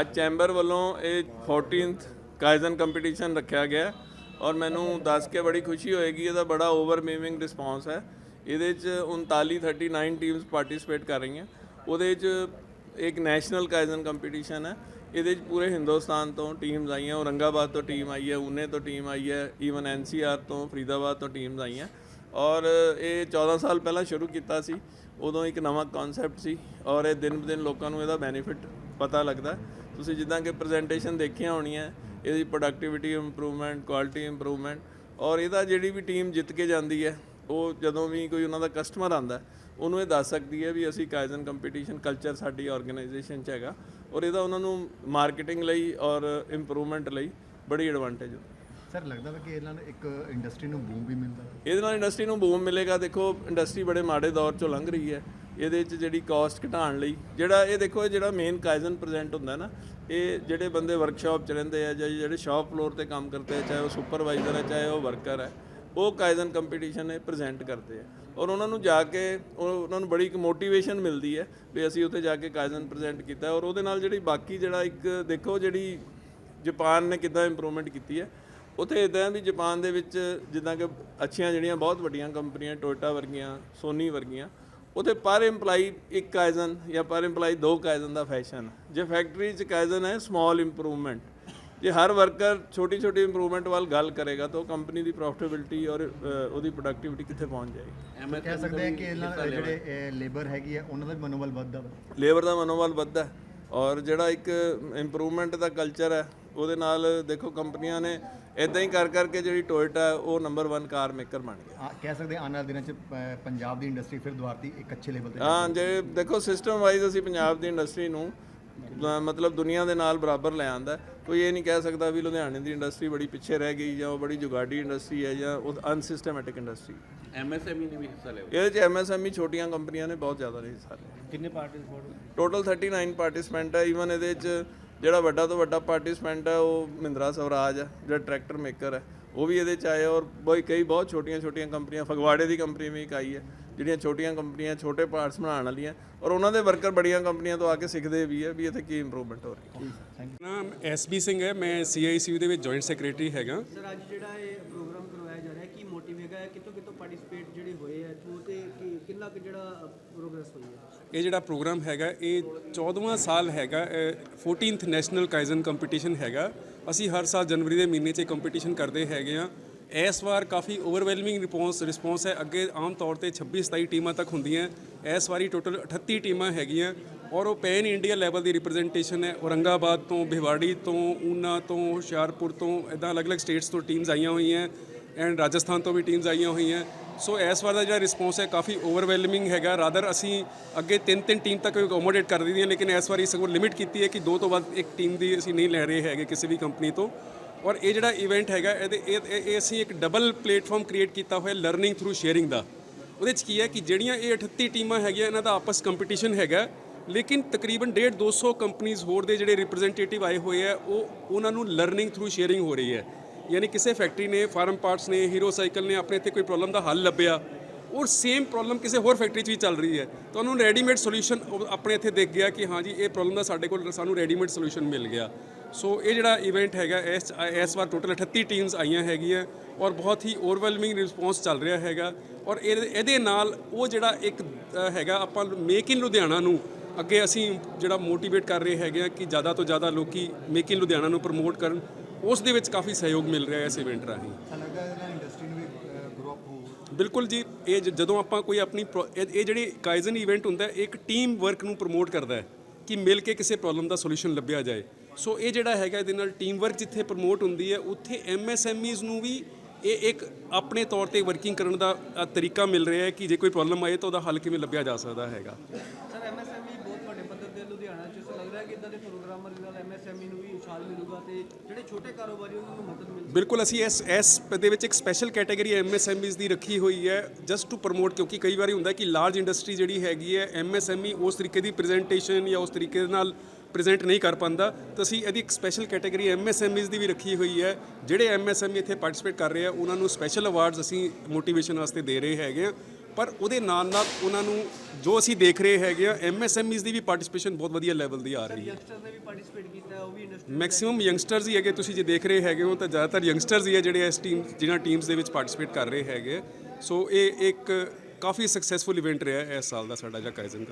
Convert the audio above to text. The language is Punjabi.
ਅੱਜ ਚੈਂਬਰ ਵੱਲੋਂ ਇਹ 14th ਕਾਇਜ਼ਨ ਕੰਪੀਟੀਸ਼ਨ ਰੱਖਿਆ ਗਿਆ ਔਰ ਮੈਨੂੰ ਦੱਸ ਕੇ ਬੜੀ ਖੁਸ਼ੀ ਹੋਏਗੀ, ਇਹਦਾ ਬੜਾ ਓਵਰਵੇਵਿੰਗ ਰਿਸਪਾਂਸ ਹੈ। ਇਹਦੇ ਚ 39 39 ਟੀਮਸ ਪਾਰਟਿਸਿਪੇਟ ਕਰ ਰਹੀਆਂ। ਉਹਦੇ ਚ ਇੱਕ ਨੈਸ਼ਨਲ ਕਾਇਜ਼ਨ ਕੰਪੀਟੀਸ਼ਨ ਹੈ। ਇਹਦੇ ਚ ਪੂਰੇ ਹਿੰਦੁਸਤਾਨ ਤੋਂ ਟੀਮਸ ਆਈਆਂ, ਔਰੰਗਾਬਾਦ ਤੋਂ ਟੀਮ ਆਈ ਹੈ ਉਨੇ ਤੋਂ ਟੀਮ ਆਈ ਹੈ ਈਵਨ ਐਨਸੀਆਰ ਤੋਂ, ਫਰੀਦਾਬਾਦ ਤੋਂ ਟੀਮਸ ਆਈਆਂ। ਔਰ ਇਹ 14 ਸਾਲ ਪਹਿਲਾਂ ਸ਼ੁਰੂ ਕੀਤਾ ਸੀ। ਉਦੋਂ ਇੱਕ ਨਵਾਂ ਕਨਸੈਪਟ ਸੀ ਔਰ ਇਹ ਦਿਨ ਬ ਦਿਨ ਲੋਕਾਂ ਨੂੰ ਇਹਦਾ ਬੈਨੀਫਿਟ ਪਤਾ ਲੱਗਦਾ ਤੁਸੀਂ ਜਿੱਦਾਂ ਕਿ ਪ੍ਰੈਜੈਂਟੇਸ਼ਨ ਦੇਖੀਆਂ ਹੋਣੀਆਂ ਇਹਦੀ ਪ੍ਰੋਡਕਟਿਵਿਟੀ ਇੰਪਰੂਵਮੈਂਟ ਕੁਆਲਿਟੀ ਇੰਪਰੂਵਮੈਂਟ ਔਰ ਇਹਦਾ ਜਿਹੜੀ ਵੀ ਟੀਮ ਜਿੱਤ ਕੇ ਜਾਂਦੀ ਹੈ ਉਹ ਜਦੋਂ ਵੀ ਕੋਈ ਉਹਨਾਂ ਦਾ ਕਸਟਮਰ ਆਂਦਾ ਉਹਨੂੰ ਇਹ ਦੱਸ ਸਕਦੀ ਹੈ ਵੀ ਅਸੀਂ ਕਾਈਜ਼ਨ ਕੰਪੀਟੀਸ਼ਨ ਕਲਚਰ ਸਾਡੀ ਆਰਗੇਨਾਈਜੇਸ਼ਨ 'ਚ ਹੈਗਾ ਔਰ ਇਹਦਾ ਉਹਨਾਂ ਨੂੰ ਮਾਰਕੀਟਿੰਗ ਲਈ ਔਰ ਇੰਪਰੂਵਮੈਂਟ ਲਈ ਬੜੀ ਐਡਵਾਂਟੇਜ ਹੈ। ਸਰ ਲੱਗਦਾ ਵਾ ਕਿ ਇਹਨਾਂ ਨਾਲ ਇੱਕ ਇੰਡਸਟਰੀ ਨੂੰ ਬੂਮ ਵੀ ਮਿਲਦਾ। ਇਹਦੇ ਨਾਲ ਇੰਡਸਟਰੀ ਨੂੰ ਬੂਮ ਮਿਲੇਗਾ। ਦੇਖੋ ਇੰਡਸਟਰੀ ਬੜੇ ਮਾੜੇ ਦੌਰ ਚੋਂ ਲੰਘ ਰਹੀ ਹੈ। ਇਹਦੇ 'ਚ ਜਿਹੜੀ ਕਾਸਟ ਘਟਾਉਣ ਲਈ, ਜਿਹੜਾ ਇਹ ਦੇਖੋ, ਇਹ ਜਿਹੜਾ ਮੇਨ ਕਾਇਜ਼ਨ ਪ੍ਰੈਜ਼ੈਂਟ ਹੁੰਦਾ ਨਾ, ਇਹ ਜਿਹੜੇ ਬੰਦੇ ਵਰਕਸ਼ਾਪ 'ਚ ਰਹਿੰਦੇ ਆ ਜਾਂ ਜਿਹੜੇ ਸ਼ਾਪ ਫਲੋਰ ਤੇ ਕੰਮ ਕਰਦੇ ਆ, ਚਾਹੇ ਉਹ ਸੁਪਰਵਾਈਜ਼ਰ ਹੈ ਚਾਹੇ ਉਹ ਵਰਕਰ ਹੈ ਉਹ ਕਾਇਜ਼ਨ ਕੰਪੀਟੀਸ਼ਨ ਇਹ ਪ੍ਰੈਜ਼ੈਂਟ ਕਰਦੇ ਆ। ਔਰ ਉਹਨਾਂ ਨੂੰ ਜਾ ਕੇ ਉਹ- ਉਹਨਾਂ ਨੂੰ ਬੜੀ ਇੱਕ ਮੋਟੀਵੇਸ਼ਨ ਮਿਲਦੀ ਹੈ ਵੀ ਅਸੀਂ ਉੱਥੇ ਜਾ ਕੇ ਕਾਇਜ਼ਨ ਪ੍ਰੈਜ਼ੈਂਟ ਕੀਤਾ ਔਰ ਉਹਦੇ ਨਾਲ ਜਿਹੜੀ ਬਾਕੀ ਜਿਹੜਾ ਇੱਕ, ਦੇਖੋ ਜਿਹੜੀ ਜਾਪਾਨ ਨੇ ਕਿੱਦਾਂ ਇੰਪਰੂਵਮੈਂਟ ਕੀਤੀ ਹੈ। ਉੱਥੇ ਇਦਾਂ ਵੀ ਜਾਪਾਨ ਦੇ ਵਿੱਚ ਜਿੱਦਾਂ ਕਿ ਅੱਛੀਆਂ ਜਿਹੜੀਆਂ ਬਹੁਤ ਵੱਡੀਆਂ ਕੰਪਨੀਆਂ ਟੋਇਟਾ ਵਰਗੀਆਂ ਸੋਨੀ ਵਰਗੀਆਂ ਉੱਥੇ ਪਰ EMPLOYE ਇੱਕ ਕਾਈਜ਼ਨ ਜਾਂ ਪਰ EMPLOYE ਦੋ ਕਾਈਜ਼ਨ ਦਾ ਫੈਸ਼ਨ ਜੇ ਫੈਕਟਰੀ 'ਚ ਕਾਈਜ਼ਨ ਹੈ ਸਮਾਲ ਇੰਪਰੂਵਮੈਂਟ ਜੇ ਹਰ ਵਰਕਰ ਛੋਟੀ ਛੋਟੀ ਇੰਪਰੂਵਮੈਂਟ ਵੱਲ ਗੱਲ ਕਰੇਗਾ ਤਾਂ ਕੰਪਨੀ ਦੀ ਪ੍ਰੋਫਿਟੇਬਿਲਟੀ ਔਰ ਉਹਦੀ ਪ੍ਰੋਡਕਟਿਵਿਟੀ ਕਿੱਥੇ ਪਹੁੰਚ ਜਾਏਗੀ। ਕਹਿ ਸਕਦੇ ਆ ਕਿ ਇਹਨਾਂ ਨਾਲ ਜਿਹੜੇ ਲੇਬਰ ਹੈਗੀ ਆ ਉਹਨਾਂ ਦਾ ਵੀ ਮਨੋਬਲ ਵੱਧਦਾ ਲੇਬਰ ਦਾ ਮਨੋਬਲ ਵੱਧਦਾ। ਹੈ ਔਰ ਜਿਹੜਾ ਇੱਕ ਇੰਪਰੂਵਮੈਂਟ ਦਾ ਕਲਚਰ ਹੈ ਉਹਦੇ ਨਾਲ ਦੇਖੋ ਕੰਪਨੀਆਂ ਨੇ ਇਦਾਂ ਹੀ ਕਰ ਕਰਕੇ ਜਿਹੜੀ ਟੋਇਟਾ ਹੈ ਉਹ ਨੰਬਰ 1 ਕਾਰ ਮੇਕਰ ਬਣ ਗਿਆ ਆ ਕਹਿ ਸਕਦੇ ਆ ਆਉਣ ਵਾਲੇ ਦਿਨਾਂ 'ਚ ਪੰਜਾਬ ਦੀ ਇੰਡਸਟਰੀ ਫਿਰ ਦੁਆਰਤੀ ਇੱਕ ਅੱਛੇ ਲੈਵਲ ਤੇ ਹਾਂ ਜੇ ਦੇਖੋ ਸਿਸਟਮ ਵਾਈਜ਼ ਅਸੀਂ ਪੰਜਾਬ ਦੀ ਇੰਡਸਟਰੀ ਨੂੰ ਮਤਲਬ ਦੁਨੀਆ ਦੇ ਨਾਲ ਬਰਾਬਰ ਲੈ ਆਂਦਾ ਕੋਈ ਇਹ ਨਹੀਂ ਕਹਿ ਸਕਦਾ ਵੀ ਲੁਧਿਆਣੇ ਦੀ ਇੰਡਸਟਰੀ ਬੜੀ ਪਿੱਛੇ ਰਹਿ ਗਈ ਜਾਂ ਉਹ ਬੜੀ ਜੁਗਾੜੀ ਇੰਡਸਟਰੀ ਹੈ ਜਾਂ ਉਹ ਅਨਸਿਸਟਮੈਟਿਕ ਇੰਡਸਟਰੀ ਐਮਐਸਐਮਈ ਨੇ ਵੀ ਹਿੱਸਾ ਲਿਆ ਇਹਦੇ ਚ ਐਮਐਸਐਮਈ ਛੋਟੀਆਂ ਕੰਪਨੀਆਂ ਨੇ ਬਹੁਤ ਜ਼ਿਆਦਾ ਹਿੱਸਾ ਲਿਆ। ਕਿੰਨੇ ਪਾਰਟਿਸਪੇਟ ਟੋਟਲ 39 ਪਾਰਟਿਸਪੈਂਟ ਹੈ ਈਵਨ ਇਹਦੇ ਚ ਜਿਹੜਾ ਵੱਡਾ ਤੋਂ ਵੱਡਾ ਪਾਰਟਿਸਪੈਂਟ ਹੈ ਉਹ ਮਹਿੰਦਰਾ ਸਵਰਾਜ ਹੈ ਜਿਹੜਾ ਟਰੈਕਟਰ ਮੇਕਰ ਹੈ ਉਹ ਵੀ ਇਹਦੇ ਚ ਆਏ ਔਰ ਬਈ ਕਈ ਬਹੁਤ ਛੋਟੀਆਂ ਛੋਟੀਆਂ ਕੰਪਨੀਆਂ ਫਗਵਾੜੇ ਦੀ ਕੰਪਨੀ ਵੀ ਇੱਕ ਆਈ ਹੈ ਜਿਹੜੀਆਂ ਛੋਟੀਆਂ ਕੰਪਨੀਆਂ ਛੋਟੇ ਪਾਰਟਸ ਬਣਾਉਣ ਵਾਲੀਆਂ ਔਰ ਉਹਨਾਂ ਦੇ ਵਰਕਰ ਬੜੀਆਂ ਕੰਪਨੀਆਂ ਤੋਂ ਆ ਕੇ ਸਿੱਖਦੇ ਵੀ ਹੈ ਵੀ ਇੱਥੇ ਕੀ ਇੰਪਰੂਵਮੈਂਟ ਹੋ ਰਹੀ ਹੈ। ਨਾਮ ਐਸਬੀ ਸਿੰਘ ਹੈ ਮੈਂ ਸੀਆਈਸੀਯੂ ਦੇ ਵਿੱਚ ਜੁਆਇੰਟ ਸੈਕਟਰੀ ਹੈਗਾ। ਸਰ ਅੱਜ ਜਿਹੜਾ ਇਹ ਹੈਗਾ ਹੈ? ਕਿਤੋਂ ਕਿਤੋਂ ਪਾਰਟਿਸਿਪੇਟ ਜਿਹੜੇ ਹੋਏ ਆ ਥਰੂ ਤੇ ਕਿੰਨਾ ਕੁ ਜਿਹੜਾ ਪ੍ਰੋਗਰੈਸ ਹੋਈ ਹੈ? ਇਹ ਜਿਹੜਾ ਪ੍ਰੋਗਰਾਮ ਹੈਗਾ ਇਹ 14ਵਾਂ ਸਾਲ ਹੈਗਾ ਅ, 14th ਨੈਸ਼ਨਲ ਕਾਈਜ਼ਨ ਕੰਪੀਟੀਸ਼ਨ ਹੈਗਾ। ਅਸੀਂ ਹਰ ਸਾਲ ਜਨਵਰੀ ਦੇ ਮਹੀਨੇ 'ਚ ਇਹ ਕੰਪੀਟੀਸ਼ਨ ਕਰਦੇ ਹੈਗੇ ਆ ਇਸ ਵਾਰ ਕਾਫੀ ਓਵਰਵੈਲਮਿੰਗ ਰਿਸਪੌਂਸ ਰਿਸਪੌਂਸ ਹੈ। ਅੱਗੇ ਆਮ ਤੌਰ ਤੇ 26 27 ਟੀਮਾਂ ਤੱਕ ਹੁੰਦੀਆਂ। ਇਸ ਵਾਰੀ ਟੋਟਲ 38 ਟੀਮਾਂ ਹੈਗੀਆਂ। ਔਰ ਉਹ ਪੈਨ ਇੰਡੀਆ ਲੈਵਲ ਦੀ ਰਿਪਰੈਜ਼ੈਂਟੇਸ਼ਨ ਹੈ। ਔਰੰਗਾਬਾਦ ਤੋਂ ਬਿਵਾੜੀ ਤੋਂ ਊਨਾ ਤੋਂ ਹੁਸ਼ਿਆਰਪੁਰ ਤੋਂ ਇਦਾਂ ਅਲੱਗ-ਅਲੱਗ ਸਟੇਟਸ ਤੋਂ ਟੀਮਸ ਆਈਆਂ ਹੋਈਆਂ। ਐਂਡ ਰਾਜਸਥਾਨ ਤੋਂ ਵੀ ਟੀਮਸ ਆਈਆਂ ਹੋਈਆਂ। ਸੋ ਇਸ ਵਾਰ ਦਾ ਜਿਹੜਾ ਰਿਸਪੌਂਸ ਹੈ, ਕਾਫੀ ਓਵਰਵੈਲਮਿੰਗ ਹੈਗਾ। ਰਾਦਰ ਅਸੀਂ ਅੱਗੇ ਤਿੰਨ ਤਿੰਨ ਟੀਮ ਤੱਕ ਅਕੋਮੋਡੇਟ ਕਰ ਦਿੰਦੇ ਹਾਂ ਲੇਕਿਨ ਇਸ ਵਾਰੀ ਸਗੋਂ ਲਿਮਿਟ ਕੀਤੀ ਹੈ ਕਿ ਦੋ ਤੋਂ ਵੱਧ ਇੱਕ ਟੀਮ ਦੀ ਅਸੀਂ ਨਹੀਂ ਲੈ ਰਹੇ ਹੈਗੇ ਕਿਸੇ ਵੀ ਕੰਪਨੀ ਤੋਂ। ਔਰ ਇਹ ਜਿਹੜਾ ਇਵੈਂਟ ਹੈਗਾ, ਇਹਦੇ, ਇਹ, ਇਹ- ਅਸੀਂ ਇੱਕ ਡਬਲ ਪਲੇਟਫਾਰਮ ਕ੍ਰੀਏਟ ਕੀਤਾ ਹੋਇਆ ਲਰਨਿੰਗ ਥਰੂ ਸ਼ੇਅਰਿੰਗ ਦਾ। ਉਹਦੇ 'ਚ ਕੀ ਹੈ ਕਿ ਜਿਹੜੀਆਂ ਇਹ 38 ਟੀਮਾਂ ਹੈਗੀਆਂ, ਇਹਨਾਂ ਦਾ ਆਪਸ ਕੰਪੀਟੀਸ਼ਨ ਹੈਗਾ। ਲੇਕਿਨ ਤਕਰੀਬਨ 1.5 200 ਕੰਪਨੀਆਂ ਹੋਰ ਦੇ ਜਿਹੜੇ ਰਿਪਰੈਜ਼ੈਂਟੇਟਿਵ ਆਏ ਹੋਏ ਆ ਉਹ, ਉਹਨਾਂ ਨੂੰ ਲਰਨਿੰਗ ਥਰੂ ਸ਼ੇਅਰਿੰਗ ਹੋ ਰਹੀ ਹੈ। ਯਾਨੀ ਕਿਸੇ ਫੈਕਟਰੀ ਨੇ ਫਾਰਮ ਪਾਰਟਸ ਨੇ ਹੀਰੋ ਸਾਈਕਲ ਨੇ ਆਪਣੇ ਇੱਥੇ ਕੋਈ ਪ੍ਰੋਬਲਮ ਦਾ ਹੱਲ ਲੱਭਿਆ ਔਰ ਸੇਮ ਪ੍ਰੋਬਲਮ ਕਿਸੇ ਹੋਰ ਫੈਕਟਰੀ 'ਚ ਵੀ ਚੱਲ ਰਹੀ ਹੈ। ਤੁਹਾਨੂੰ ਰੈਡੀਮੇਡ ਸੋਲੂਸ਼ਨ ਆਪਣੇ ਇੱਥੇ ਦੇਖ ਗਿਆ ਕਿ ਹਾਂ ਜੀ ਇਹ ਪ੍ਰੋਬਲਮ ਦਾ ਸਾਡੇ ਕੋਲ ਸਾਨੂੰ ਰੈਡੀਮੇਡ ਸੋਲੂਸ਼ਨ ਮਿਲ ਗਿਆ। ਸੋ ਇਹ ਜਿਹੜਾ ਇਵੈਂਟ ਹੈਗਾ, ਇਸ ਇਸ ਵਾਰ ਟੋਟਲ 38 ਟੀਮਸ ਆਈਆਂ ਹੈਗੀਆਂ ਔਰ ਬਹੁਤ ਹੀ ਓਵਰਵੈਲਮਿੰਗ ਰਿਸਪੌਂਸ ਚੱਲ ਰਿਹਾ ਹੈਗਾ ਔਰ ਇਹਦੇ ਇਹਦੇ ਨਾਲ ਉਹ ਜਿਹੜਾ ਇੱਕ ਹੈਗਾ ਆਪਾਂ ਮੇਕ ਇਨ ਲੁਧਿਆਣਾ ਨੂੰ ਅੱਗੇ ਅਸੀਂ ਜਿਹੜਾ ਮੋਟੀਵੇਟ ਕਰ ਰਹੇ ਹੈਗੇ ਆ ਕਿ ਜ਼ਿਆਦਾ ਤੋਂ ਜ਼ਿਆਦਾ ਲੋਕੀ ਮੇਕ ਇਨ ਲੁਧਿਆਣਾ ਨੂੰ ਪ੍ਰਮੋਟ ਕਰਨ ਉਸ ਦੇ ਵਿੱਚ ਕਾਫੀ ਸਹਿਯੋਗ ਮਿਲ ਰਿਹਾ ਹੈ ਇਸ ਇਵੈਂਟ ਰਾਹੀਂ। ਬਿਲਕੁਲ ਜੀ, ਇਹ ਜਦੋਂ ਆਪਾਂ ਕੋਈ ਆਪਣੀ ਇਹ ਜਿਹੜੀ ਕਾਈਜ਼ਨ ਇਵੈਂਟ ਹੁੰਦਾ ਹੈ ਇੱਕ ਟੀਮ ਵਰਕ ਨੂੰ ਪ੍ਰਮੋਟ ਕਰਦਾ ਹੈ ਕਿ ਮਿਲ ਕੇ ਕਿਸੇ ਪ੍ਰੋਬਲਮ ਦਾ ਸੋਲੂਸ਼ਨ ਲੱਭਿਆ ਜਾਏ। ਸੋ ਇਹ ਜਿਹੜਾ ਹੈਗਾ ਇਹਦੇ ਨਾਲ ਟੀਮ ਵਰਕ ਜਿੱਥੇ ਪ੍ਰਮੋਟ ਹੁੰਦੀ ਹੈ, ਉੱਥੇ ਐਮਐਸਐਮਈਜ਼ ਨੂੰ ਵੀ ਇਹ ਇੱਕ ਆਪਣੇ ਤੌਰ ਤੇ ਵਰਕਿੰਗ ਕਰਨ ਦਾ ਤਰੀਕਾ ਮਿਲ ਰਿਹਾ ਹੈ ਕਿ ਜੇ ਕੋਈ ਪ੍ਰੋਬਲਮ ਆਏ ਤਾਂ ਉਹਦਾ ਹੱਲ ਕਿਵੇਂ ਲੱਭਿਆ ਜਾ ਸਕਦਾ ਹੈਗਾ। ਸਰ ਐਮਐਸਐਮਈ ਬਹੁਤ ਵੱਡੇ ਪੱਧਰ ਤੇ ਲੁਧਿਆਣਾ ਚ ਲੱਗਦਾ ਹੈ ਕਿ ਇਦਾਂ ਦੇ ਪ੍ਰੋਗਰਾਮਾਂ ਨਾਲ ਐਮਐਸਐਮਈ ਨੂੰ ਵੀ ਮਿਲੂਗਾ ਤੇ ਜਿਹੜੇ ਛੋਟੇ ਕਾਰੋਬਾਰੀ ਉਹਨਾਂ ਨੂੰ ਮਦਦ ਮਿਲ ਬਿਲਕੁਲ, ਅਸੀਂ ਇਸ ਇਸ ਦੇ ਵਿੱਚ ਇੱਕ ਸਪੈਸ਼ਲ ਕੈਟਾਗਰੀ ਐਮਐਸਐਮਈਜ਼ ਦੀ ਰੱਖੀ ਹੋਈ ਹੈ ਜਸਟ ਟੂ ਪ੍ਰਮੋਟ ਕਿਉਂਕਿ ਕਈ ਵਾਰੀ ਹੁੰਦਾ ਕਿ ਲਾਰਜ ਇੰਡਸਟਰੀ ਜਿਹੜੀ ਹੈਗੀ ਹੈ ਐਮਐਸਐਮਈ ਉਸ ਤਰੀਕੇ ਦੀ ਪ੍ਰੈਜੈਂਟੇਸ਼ਨ ਜਾਂ ਉਸ ਤਰੀਕੇ ਦੇ ਨਾਲ ਪ੍ਰੈਜ਼ੈਂਟ ਨਹੀਂ ਕਰ ਪਾਉਂਦਾ। ਤਾਂ ਅਸੀਂ ਇਹਦੀ ਇੱਕ ਸਪੈਸ਼ਲ ਕੈਟਾਗਰੀ ਐਮਐਸਐਮਈਜ਼ ਦੀ ਵੀ ਰੱਖੀ ਹੋਈ ਹੈ, ਜਿਹੜੇ ਐਮਐਸਐਮਈ ਇੱਥੇ ਪਾਰਟਿਸਿਪੇਟ ਕਰ ਰਹੇ ਆ, ਉਹਨਾਂ ਨੂੰ ਸਪੈਸ਼ਲ ਅਵਾਰਡਸ ਅਸੀਂ ਮੋਟੀਵੇਸ਼ਨ ਵਾਸਤੇ ਦੇ ਰਹੇ ਹੈਗੇ ਆ। ਪਰ ਉਹਦੇ ਨਾਲ ਨਾਲ ਉਹਨਾਂ ਨੂੰ ਜੋ ਅਸੀਂ ਦੇਖ ਰਹੇ ਹੈਗੇ ਆ ਐਮਐਸਐਮਈਜ਼ ਦੀ ਵੀ ਪਾਰਟਿਸਿਪੇਸ਼ਨ ਬਹੁਤ ਵਧੀਆ ਲੈਵਲ ਦੀ ਆ ਰਹੀ ਹੈ। ਯੰਗਸਟਰ ਨੇ ਵੀ ਪਾਰਟਿਸਿਪੇਟ ਕੀਤਾ ਉਹ ਵੀ ਇੰਡਸਟਰੀ ਮੈਕਸਿਮਮ ਯੰਗਸਟਰਸ ਹੀ ਹੈਗੇ ਤੁਸੀਂ ਜੇ ਦੇਖ ਰਹੇ ਹੈਗੇ ਹੋ ਤਾਂ ਜ਼ਿਆਦਾਤਰ ਯੰਗਸਟਰਸ ਹੀ ਹੈ ਜਿਹੜੇ ਇਸ ਟੀਮ ਜਿਹਨਾਂ ਟੀਮਸ ਦੇ ਵਿੱਚ ਪਾਰਟਿਸਿਪੇਟ ਕਰ ਰਹੇ ਹੈਗੇ ਸੋ ਇਹ ਇੱਕ ਕਾਫੀ ਸਕਸੈਸਫੁਲ ਇਵੈਂਟ ਰਿਹਾ ਇਸ ਸਾਲ ਦਾ ਸਾਡਾ ਜਿਹੜਾ ਕਾਈਜ਼ਨ ਦਾ